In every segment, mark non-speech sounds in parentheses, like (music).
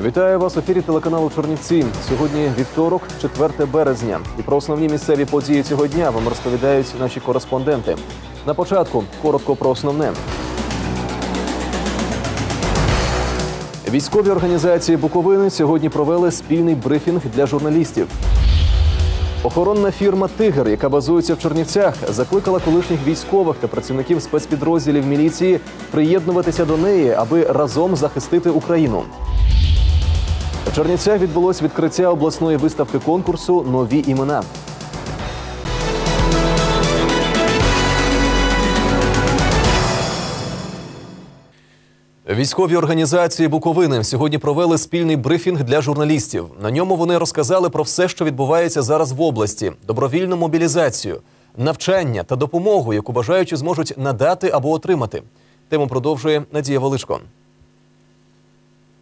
Вітаю вас в ефірі телеканалу Чернівці. Сьогодні вівторок, 4 березня. І про основні місцеві події цього дня вам розповідають наші кореспонденти. На початку коротко про основне. Військові організації Буковини сьогодні провели спільний брифінг для журналістів. Охоронна фірма Тигр, яка базується в Чернівцях, закликала колишніх військових та працівників спецпідрозділів міліції приєднуватися до неї, аби разом захистити Україну. В Чернівцях відбулось відкриття обласної виставки конкурсу Нові імена. Військові організації Буковини сьогодні провели спільний брифінг для журналістів. На ньому вони розказали про все, що відбувається зараз в області: добровільну мобілізацію, навчання та допомогу, яку бажаючі зможуть надати або отримати. Тему продовжує Надія Величко.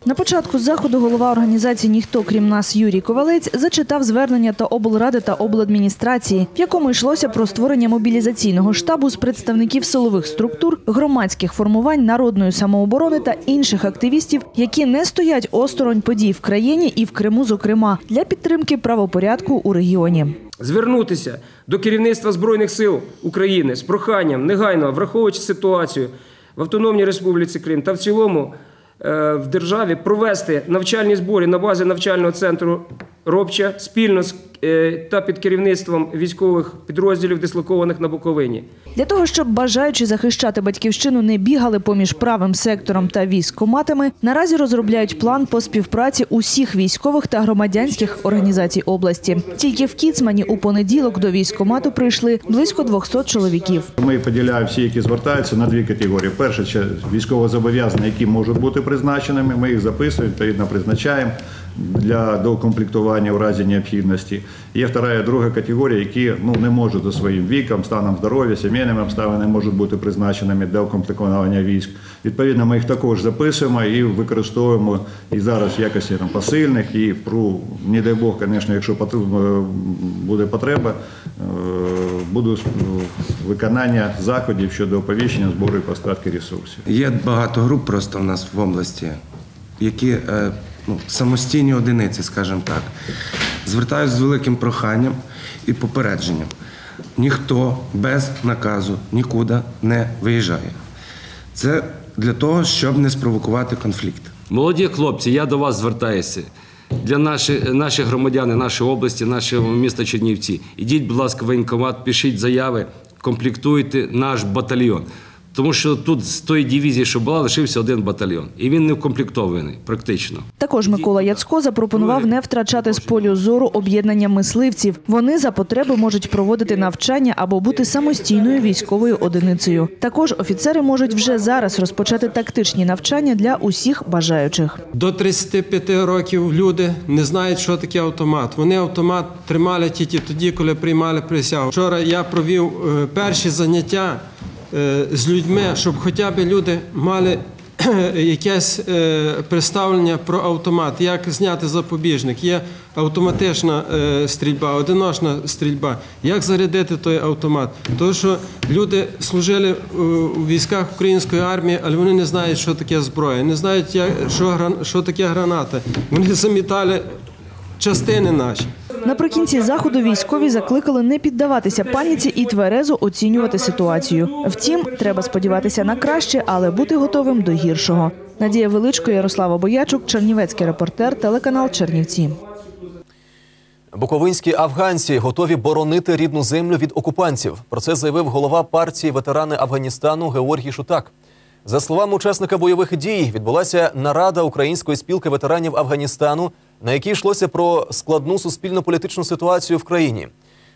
На початку заходу голова організації Ніхто крім нас Юрій Ковалець зачитав звернення та облради та обладміністрації, в якому йшлося про створення мобілізаційного штабу з представників силових структур, громадських формувань, народної самооборони та інших активістів, які не стоять осторонь подій в країні і в Криму, зокрема, для підтримки правопорядку у регіоні. звернутися до керівництва Збройних сил України з проханням негайно, враховуючи ситуацію в Автономній Республіці Крим та в цілому в державі, провести навчальні збори на базі навчального центру Робча спільно з е, та під керівництвом військових підрозділів, дислокованих на Буковині. Для того, щоб бажаючи захищати батьківщину не бігали поміж правим сектором та військкоматами, наразі розробляють план по співпраці усіх військових та громадянських організацій області. Тільки в Кіцмані у понеділок до військкомату прийшли близько 200 чоловіків. Ми поділяємо всі, які звертаються на дві категорії. Перше, це військовозобов'язані, які можуть бути призначеними. Ми їх записуємо, відповідно призначаємо для докомплектування у разі необхідності. Є вторая, друга категорія, які ну, не можуть за своїм віком, станом здоров'я, сімейними обставинами можуть бути призначеними для укомплектування військ. Відповідно, ми їх також записуємо і використовуємо і зараз в якості там, посильних, і про, не дай Бог, звісно, якщо потрібно, буде потреба, е, буде виконання заходів щодо оповіщення збору і поставки ресурсів. Є багато груп просто в нас в області, які е, ну, самостійні одиниці, скажімо так, звертаються з великим проханням і попередженням. Ніхто без наказу нікуди не виїжджає. Це для того, щоб не спровокувати конфлікт. Молоді хлопці, я до вас звертаюся. Для наших, наших громадян, нашої області, нашого міста Чернівці. Ідіть, будь ласка, в воєнкомат, пишіть заяви, комплектуйте наш батальйон. Тому що тут з тої дивізії, що була, лишився один батальйон. І він не вкомплектований практично. Також Микола Яцко запропонував не втрачати з полю зору об'єднання мисливців. Вони за потреби можуть проводити навчання або бути самостійною військовою одиницею. Також офіцери можуть вже зараз розпочати тактичні навчання для усіх бажаючих. До 35 років люди не знають, що таке автомат. Вони автомат тримали тільки тоді, коли приймали присягу. Вчора я провів е, перші заняття з людьми, щоб хоча б люди мали (clears throat) якесь е, представлення про автомат, як зняти запобіжник. Є автоматична е, стрільба, одиночна стрільба. Як зарядити той автомат? Тому що люди служили е, у військах української армії, але вони не знають, що таке зброя, не знають, що таке граната. Вони замітали частини наші. Наприкінці заходу військові закликали не піддаватися паніці і тверезо оцінювати ситуацію. Втім, треба сподіватися на краще, але бути готовим до гіршого. Надія Величко, Ярослава Боячук, Чернівецький репортер, телеканал Чернівці. Буковинські афганці готові боронити рідну землю від окупантів. Про це заявив голова партії ветерани Афганістану Георгій Шутак. За словами учасника бойових дій, відбулася нарада Української спілки ветеранів Афганістану, на якій йшлося про складну суспільно-політичну ситуацію в країні.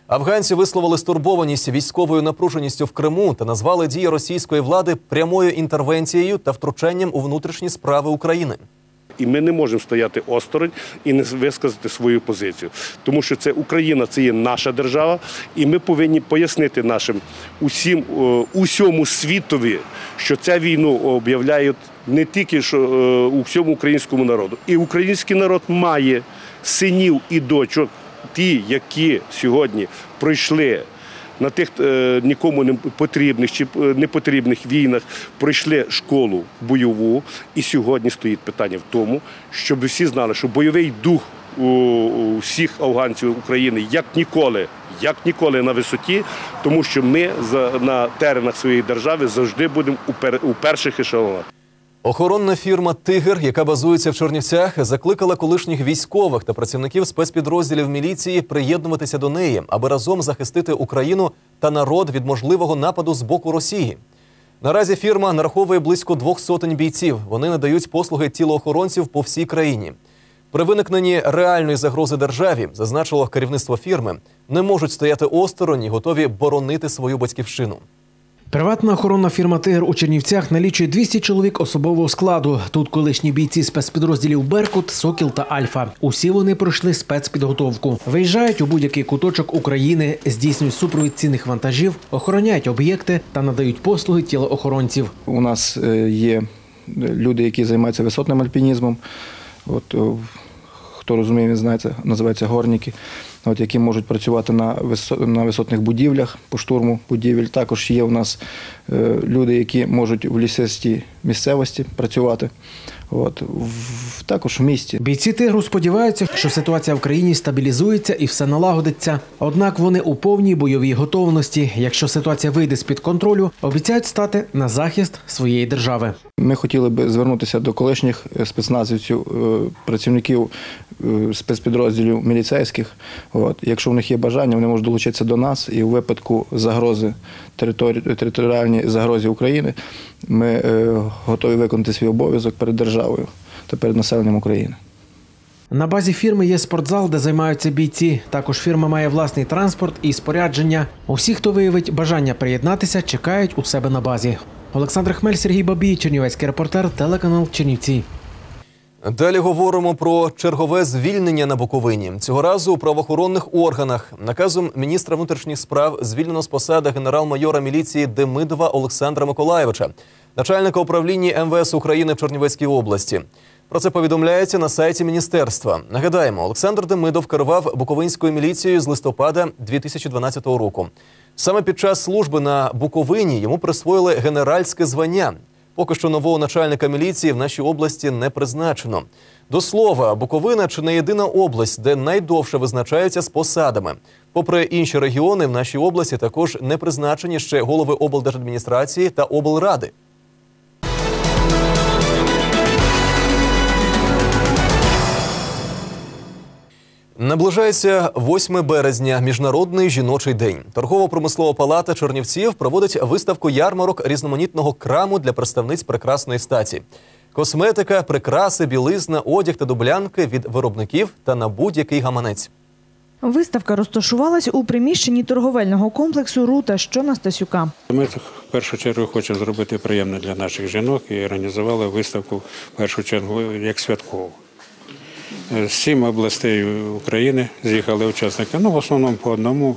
Афганці висловили стурбованість військовою напруженістю в Криму та назвали дії російської влади прямою інтервенцією та втручанням у внутрішні справи України. І ми не можемо стояти осторонь і не висказати свою позицію, тому що це Україна, це є наша держава, і ми повинні пояснити нашим усім е, усьому світові, що ця війну об'являють не тільки що е, у всьому українському народу, і український народ має синів і дочок, ті, які сьогодні пройшли на тих е, нікому не потрібних чи е, непотрібних війнах пройшли школу бойову. І сьогодні стоїть питання в тому, щоб всі знали, що бойовий дух у всіх афганців України як ніколи, як ніколи на висоті, тому що ми на теренах своєї держави завжди будемо у перших ешелонах. Охоронна фірма Тигр, яка базується в Чернівцях, закликала колишніх військових та працівників спецпідрозділів міліції приєднуватися до неї, аби разом захистити Україну та народ від можливого нападу з боку Росії. Наразі фірма нараховує близько двох сотень бійців. Вони надають послуги тілоохоронців по всій країні. При виникненні реальної загрози державі, зазначило керівництво фірми, не можуть стояти осторонь і готові боронити свою батьківщину. Приватна охоронна фірма Тигр у Чернівцях налічує 200 чоловік особового складу. Тут колишні бійці спецпідрозділів Беркут, Сокіл та Альфа. Усі вони пройшли спецпідготовку. Виїжджають у будь-який куточок України, здійснюють супровід цінних вантажів, охороняють об'єкти та надають послуги тілоохоронців. У нас е, є люди, які займаються висотним альпінізмом. От, е, хто розуміє, він знає, це називається горніки, от, які можуть працювати на, на висотних будівлях по штурму будівель. Також є у нас е, люди, які можуть в лісистій місцевості працювати. От, в, також в місті. Бійці тигру сподіваються, що ситуація в країні стабілізується і все налагодиться. Однак вони у повній бойовій готовності. Якщо ситуація вийде з під контролю, обіцяють стати на захист своєї держави. Ми хотіли би звернутися до колишніх е, спецназівців, е, працівників спецпідрозділів міліцейських. От. Якщо в них є бажання, вони можуть долучитися до нас і у випадку загрози території, територіальній загрозі України ми е, готові виконати свій обов'язок перед державою та перед населенням України. На базі фірми є спортзал, де займаються бійці. Також фірма має власний транспорт і спорядження. Усі, хто виявить бажання приєднатися, чекають у себе на базі. Олександр Хмель, Сергій Бабій, Чернівецький репортер, телеканал Чернівці. Далі говоримо про чергове звільнення на Буковині. Цього разу у правоохоронних органах наказом міністра внутрішніх справ звільнено з посади генерал-майора міліції Демидова Олександра Миколаєвича, начальника управління МВС України в Чернівецькій області. Про це повідомляється на сайті міністерства. Нагадаємо, Олександр Демидов керував Буковинською міліцією з листопада 2012 року. Саме під час служби на Буковині йому присвоїли генеральське звання. Поки що нового начальника міліції в нашій області не призначено. До слова, Буковина чи не єдина область, де найдовше визначаються з посадами. Попри інші регіони, в нашій області також не призначені ще голови облдержадміністрації та облради. Наближається 8 березня, міжнародний жіночий день. Торгово-промислова палата Чернівців проводить виставку ярмарок різноманітного краму для представниць прекрасної статі. Косметика, прикраси, білизна, одяг та дублянки від виробників та на будь-який гаманець. Виставка розташувалась у приміщенні торговельного комплексу Рута, що на Стасюка. Ми в першу чергу хочемо зробити приємно для наших жінок і організували виставку в першу чергу як святкову. З сім областей України з'їхали учасники. Ну, в основному по одному,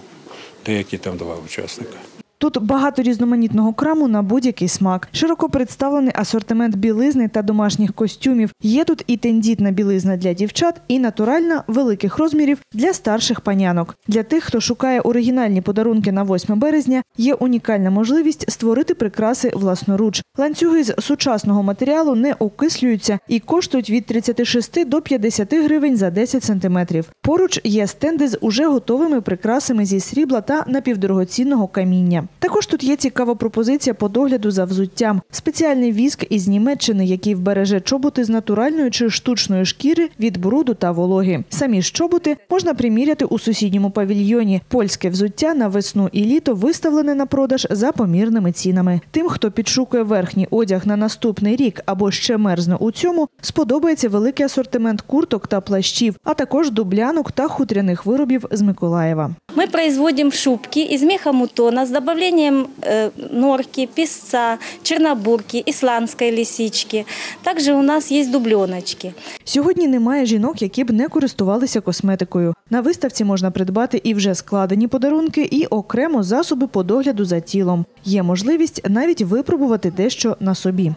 деякі там два учасника. Тут багато різноманітного краму на будь-який смак. Широко представлений асортимент білизни та домашніх костюмів. Є тут і тендітна білизна для дівчат, і натуральна великих розмірів для старших панянок. Для тих, хто шукає оригінальні подарунки на 8 березня, є унікальна можливість створити прикраси власноруч. Ланцюги з сучасного матеріалу не окислюються і коштують від 36 до 50 гривень за 10 сантиметрів. Поруч є стенди з уже готовими прикрасами зі срібла та напівдорогоцінного каміння. Також тут є цікава пропозиція по догляду за взуттям. Спеціальний віск із Німеччини, який вбереже чоботи з натуральної чи штучної шкіри від бруду та вологи. Самі ж чоботи можна приміряти у сусідньому павільйоні. Польське взуття на весну і літо виставлене на продаж за помірними цінами. Тим, хто підшукує верхній одяг на наступний рік або ще мерзне у цьому, сподобається великий асортимент курток та плащів, а також дублянок та хутряних виробів з Миколаєва. Мы производим шубки из меха мутона с добавлением э, норки, песца, чернобурки, исландской лисички. Также у нас есть дубленочки. Сьогодні немає жінок, які б не користувалися косметикою. На виставці можна придбати і вже складені подарунки, і окремо засоби по догляду за тілом. Є можливість навіть випробувати дещо на собі.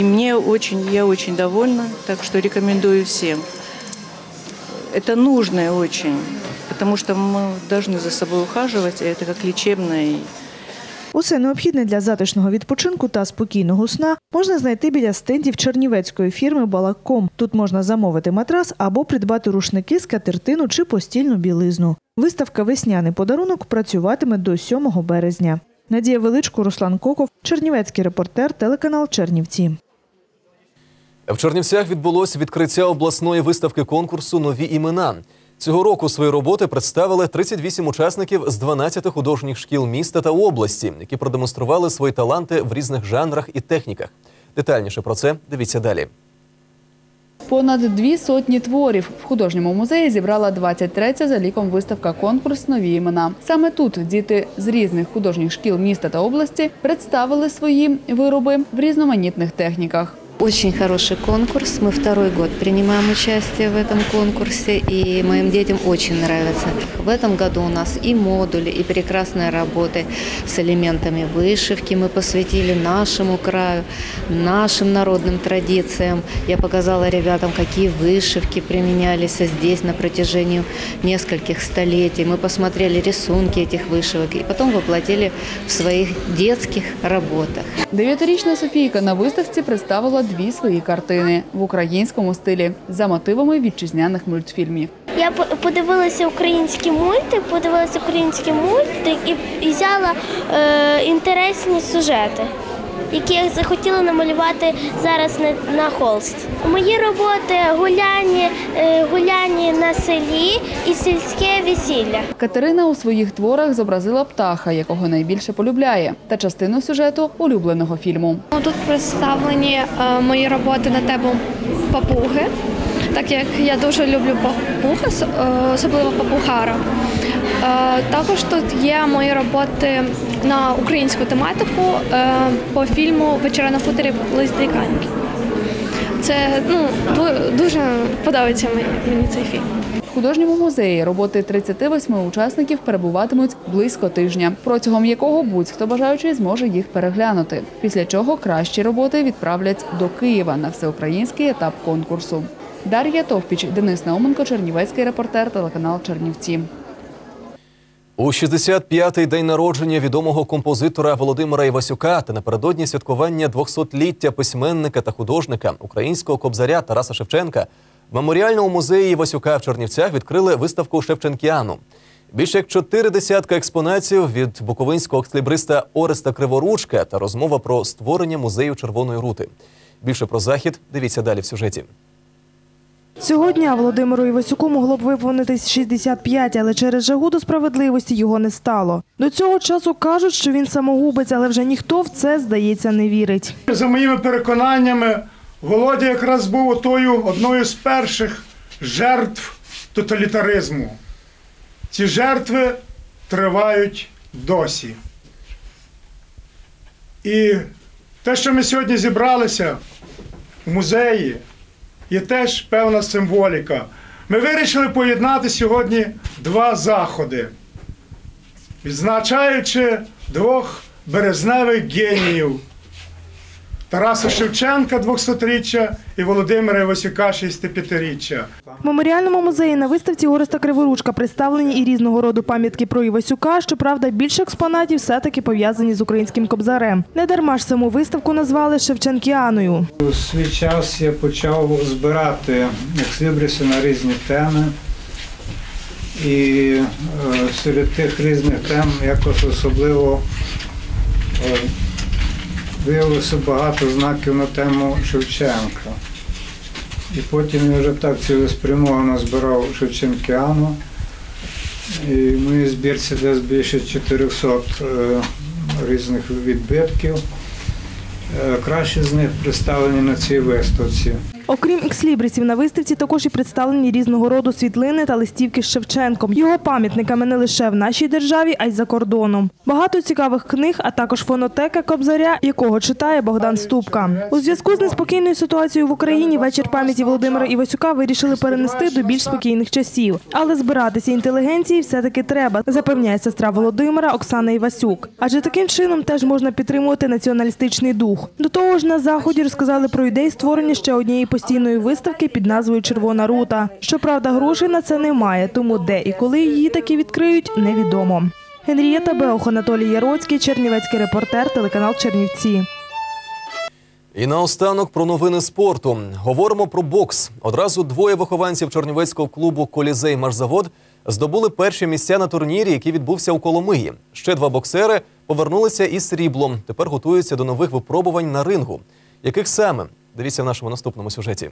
Мне очень, я очень довольна, так что рекомендую всем. Это нужное очень, потому что мы должны за собой ухаживать, это как лечебное. Усе необхідне для затишного відпочинку та спокійного сна можна знайти біля стендів чернівецької фірми Балакком. Тут можна замовити матрас або придбати рушники, скатертину чи постільну білизну. Виставка Весняний подарунок працюватиме до 7 березня. Надія Величко, Руслан Коков, Чернівецький репортер, телеканал Чернівці. В Чернівцях відбулось відкриття обласної виставки конкурсу Нові імена. Цього року свої роботи представили 38 учасників з 12 художніх шкіл міста та області, які продемонстрували свої таланти в різних жанрах і техніках. Детальніше про це дивіться далі. Понад дві сотні творів в художньому музеї зібрала 23-я за ліком виставка конкурс Нові імена. Саме тут діти з різних художніх шкіл міста та області представили свої вироби в різноманітних техніках. Очень хороший конкурс. Мы второй год принимаем участие в этом конкурсе, и моим детям очень нравится. В этом году у нас и модули, и прекрасные работы с элементами вышивки мы посвятили нашему краю, нашим народным традициям. Я показала ребятам, какие вышивки применялись здесь на протяжении нескольких столетий. Мы посмотрели рисунки этих вышивок и потом воплотили в своих детских работах. Дев'ятирічна Софійка на виставці представила дві свої картини в українському стилі за мотивами вітчизняних мультфільмів. Я подивилася українські мульти, подивилася українські мульти і, взяла е, інтересні сюжети, які я захотіла намалювати зараз на, на холст. Мої роботи гуляні, е, гуляні на селі і сільське весілля. Катерина у своїх творах зобразила птаха, якого найбільше полюбляє, та частину сюжету улюбленого фільму. Ну, Тут представлені е, мої роботи на тему папуги, так як я дуже люблю папуг, ос- е, особливо папугара. Е, Також тут є мої роботи на українську тематику е, по фільму Вечора на хуторі лист диканьки. Це ну, дуже подобається мені цей фільм. В художньому музеї роботи 38 учасників перебуватимуть близько тижня, протягом якого будь-хто бажаючий зможе їх переглянути. Після чого кращі роботи відправлять до Києва на всеукраїнський етап конкурсу. Дар'я Товпіч, Денис Науменко, Чернівецький репортер, телеканал Чернівці. У 65-й день народження відомого композитора Володимира Івасюка та напередодні святкування 200-ліття письменника та художника українського кобзаря Тараса Шевченка в меморіальному музеї Івасюка в Чернівцях відкрили виставку Шевченкіану. Більше як чотири десятка експонатів від буковинського ексклібриста Ореста Криворучка та розмова про створення музею Червоної рути. Більше про захід дивіться далі в сюжеті. Цього дня Володимиру Івасюку могло б виповнитись 65, але через жагу до справедливості його не стало. До цього часу кажуть, що він самогубець, але вже ніхто в це, здається, не вірить. За моїми переконаннями, Володя якраз був тою одною з перших жертв тоталітаризму. Ці жертви тривають досі. І те, що ми сьогодні зібралися в музеї, є теж певна символіка. Ми вирішили поєднати сьогодні два заходи, відзначаючи двох березневих геніїв. Тараса Шевченка 200-річчя і Володимира Івасюка 65-річчя. В меморіальному музеї на виставці Ореста Криворучка представлені і різного роду пам'ятки про Івасюка. Щоправда, більше експонатів все-таки пов'язані з українським кобзарем. Недарма ж саму виставку назвали Шевченкіаною. У свій час я почав збирати екслібриси на різні теми. І е, серед тих різних тем якось особливо е, виявилося багато знаків на тему Шевченка. І потім я вже так цілеспрямовано збирав Шевченкіану. І в моїй збірці десь більше 400 е, різних відбитків. Е, Кращі з них представлені на цій виставці. Окрім екслібрисів на виставці, також і представлені різного роду світлини та листівки з Шевченком, його пам'ятниками не лише в нашій державі, а й за кордоном. Багато цікавих книг, а також фонотека Кобзаря, якого читає Богдан Ступка. У зв'язку з неспокійною ситуацією в Україні вечір пам'яті Володимира Івасюка вирішили перенести до більш спокійних часів. Але збиратися інтелігенції все-таки треба, запевняє сестра Володимира Оксана Івасюк. Адже таким чином теж можна підтримувати націоналістичний дух. До того ж, на заході розказали про ідеї створення ще однієї постійної самостійної виставки під назвою Червона рута. Щоправда, грошей на це немає, тому де і коли її таки відкриють, невідомо. Генрієта Беох, Анатолій Яроцький, Чернівецький репортер, телеканал Чернівці. І наостанок про новини спорту. Говоримо про бокс. Одразу двоє вихованців Чернівецького клубу Колізей Машзавод здобули перші місця на турнірі, який відбувся у Коломиї. Ще два боксери повернулися із сріблом. Тепер готуються до нових випробувань на рингу. Яких саме? Дивіться в нашому наступному сюжеті.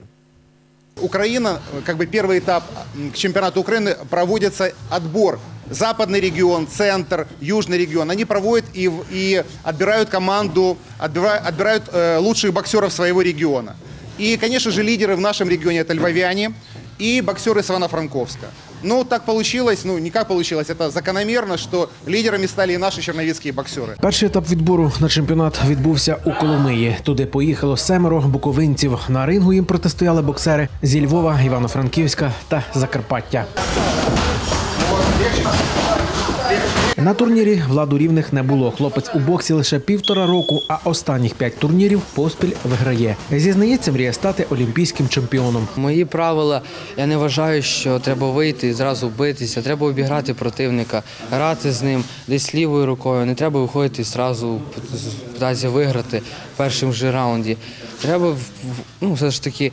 Украина, как бы первый этап м, к чемпионату Украины проводится отбор. Западный регион, центр, южный регион. Они проводят и, в- и отбирают команду, отбирают, отбирают э, лучших боксеров своего региона. И, конечно же, лидеры в нашем регионе это львовяне и боксеры с Ивано-Франковска. Ну, так получилось, ну, не как получилось, это закономерно, що лідерами стали і наші черновицкие боксери. Перший етап відбору на чемпіонат відбувся у Коломиї. Туди поїхало семеро буковинців. На рингу їм протистояли боксери зі Львова, Івано-Франківська та Закарпаття. На турнірі владу рівних не було. Хлопець у боксі лише півтора року, а останніх п'ять турнірів поспіль виграє. Зізнається, мріє стати олімпійським чемпіоном. Мої правила, я не вважаю, що треба вийти і зразу битися. Треба обіграти противника, грати з ним десь лівою рукою. Не треба виходити і зразу питатися виграти в першому ж раунді. Треба ну, все ж таки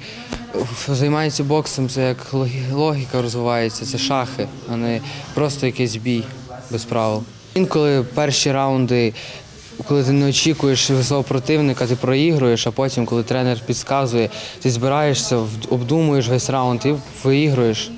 займається боксом, це як логіка розвивається, це шахи, а не просто якийсь бій без правил. Інколи перші раунди коли ти не очікуєш свого противника, ти проігруєш, а потім, коли тренер підказує, ти збираєшся, обдумуєш весь раунд і виігруєш.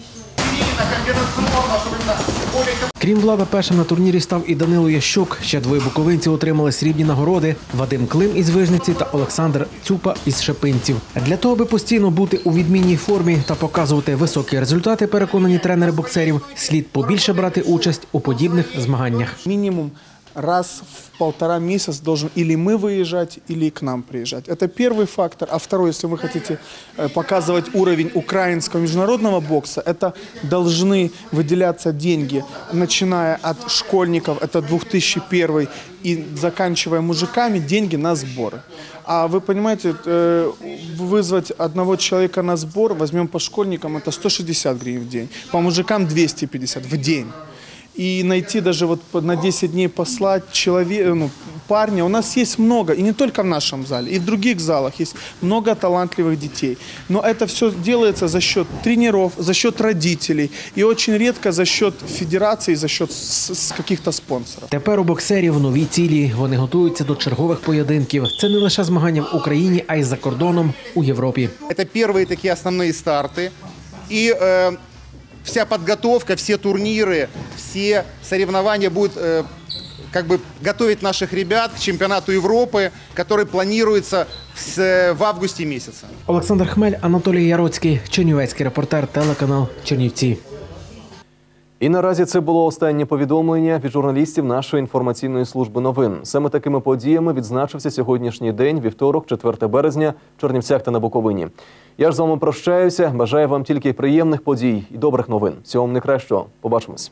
Крім влада, першим на турнірі став і Данило Ящук. Ще двоє буковинців отримали срібні нагороди: Вадим Клим із Вижниці та Олександр Цюпа із Шепинців. Для того, аби постійно бути у відмінній формі та показувати високі результати, переконані тренери боксерів, слід побільше брати участь у подібних змаганнях. Минимум раз в полтора месяца должен или мы выезжать, или к нам приезжать. Это первый фактор. А второй, если вы хотите э, показывать уровень украинского международного бокса, это должны выделяться деньги, начиная от школьников, это 2001 и заканчивая мужиками, деньги на сборы. А вы понимаете, э, вызвать одного человека на сбор, возьмем по школьникам, это 160 гривен в день, по мужикам 250 в день. И найти даже вот по- на 10 дней послать человека, ну, парня. У нас есть много, и не только в нашем зале, и в других залах есть много талантливых детей. Но это все делается за счет тренеров, за счет родителей и очень редко за счет федерации, за счет с- с каких-то спонсоров. Тепер у боксерів нові цілі. Вони готуються до чергових поєдинків. Це не лише змагання в Україні, а й за кордоном у Європі. Это первые такие основные старты. И э, вся подготовка, все турниры, все соревнования будут э, как бы готовить наших ребят к чемпионату Европы, который планируется в, с- в августе месяца. Олександр Хмель, Анатолій Яроцький, Чернівецький репортер, телеканал Чернівці. І наразі це було останнє повідомлення від журналістів нашої інформаційної служби новин. Саме такими подіями відзначився сьогоднішній день, вівторок, 4 березня, в Чернівцях та на Буковині. Я ж з вами прощаюся. Бажаю вам тільки приємних подій і добрих новин. Всього вам найкращого. Побачимось.